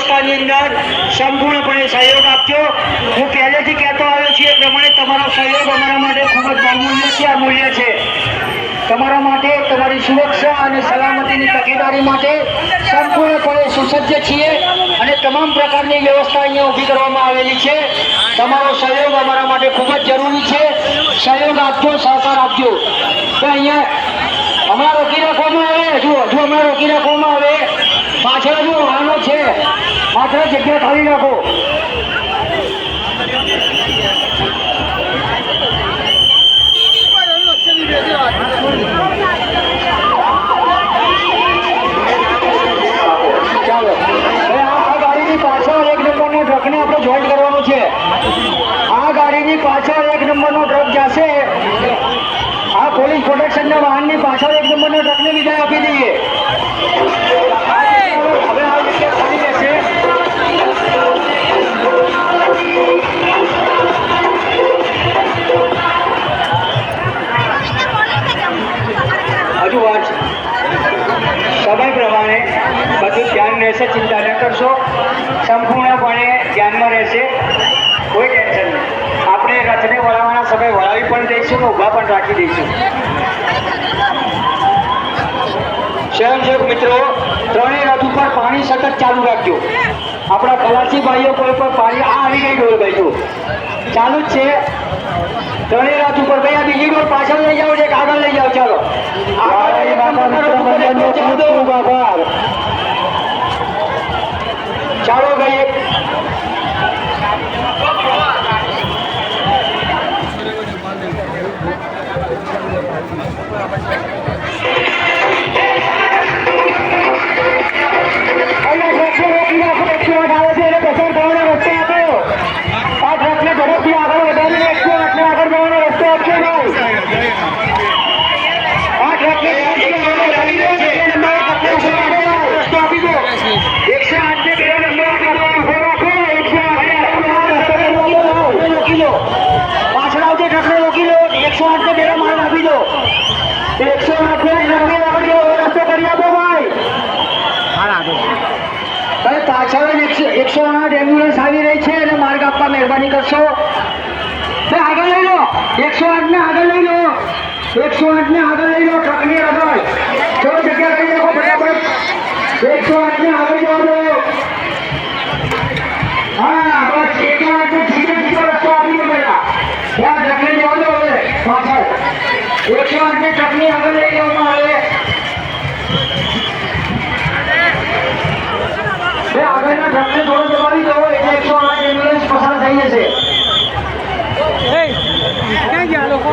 સેવાની અંદર સંપૂર્ણપણે સહયોગ આપજો. હું પહેલેથી કહેતો આવ્યો છું એ પ્રમાણે તમારો સહયોગ અમારા માટે ખૂબ જ બહુમૂલ્ય છે, અમૂલ્ય છે. તમારા માટે, તમારી સુરક્ષા અને સલામતીની તકેદારી માટે સંપૂર્ણપણે સુસજ્જ છીએ અને તમામ પ્રકારની વ્યવસ્થા અહીંયા ઊભી કરવામાં આવેલી છે. તમારો સહયોગ અમારા માટે ખૂબ જ જરૂરી છે. સહયોગ આપજો, સહકાર આપજો. તો અહીંયા હમણાં રોકી રાખવામાં આવે? હજુ હજુ હમણાં રોકી રાખવામાં આવે. પાછળ હજુ વાહનો પાછળ જગ્યા ખાલી નાખો ચાલો. આ ગાડીની પાછળ એક નંબરનો ટ્રકને આપણે જોઈન્ટ કરવાનો છે. આ ગાડીની પાછળ એક નંબરનો ટ્રક જશે. આ પોલીસ પ્રોટેક્શનના વાહનની પાછળ એક નંબરના ટ્રકને વિદાય આપી દઈએ. સંપૂર્ણપણે ધ્યાનમાં રહેશે. કોઈ ટેન્શન નહીં. આપણે રથને વળાવવાના સમય વળાવી પણ દઈશું ને ઊભા પણ રાખી દઈશું. સ્વયંસેવક મિત્રો ત્રણેય રથ ઉપર પાણી સતત ચાલુ રાખજો. આપણા ખલાસી ભાઈઓ કોઈ પણ પાણી આ આવી ગઈ ડોલ ભાઈઓ. ચાલુ જ છે. ત્રણેય રથ ઉપર ભાઈ આ બીજી ડોલ પાછળ લઈ જાઓ છે એક આગળ લઈ જાઓ ચાલો. આગળ રોકી રાખો, એકસો આઠ ઝડપથી આગળ વધારીને આગળ જવાનો રસ્તો આપજો ભાઈ. પાછળ એકસો આઠ એમ્બ્યુલન્સ આવી રહી છે અને માર્ગ આપવા મહેરબાની કરશો. આગળ લઈ લો. એકસો આઠ ને આગળ લઈ લો. એકસો આઠ ને આગળ લઈ લો, ટ્રકની આગળ ચલો જગ્યા કરી ફટાફટ. એકસો આઠ ને આગળ જવા દો. આગળના થોડો એટલે એકસો આઠ એમ્બ્યુલન્સ પસાર થઈ જશે. ક્યાં ગયા લોકો?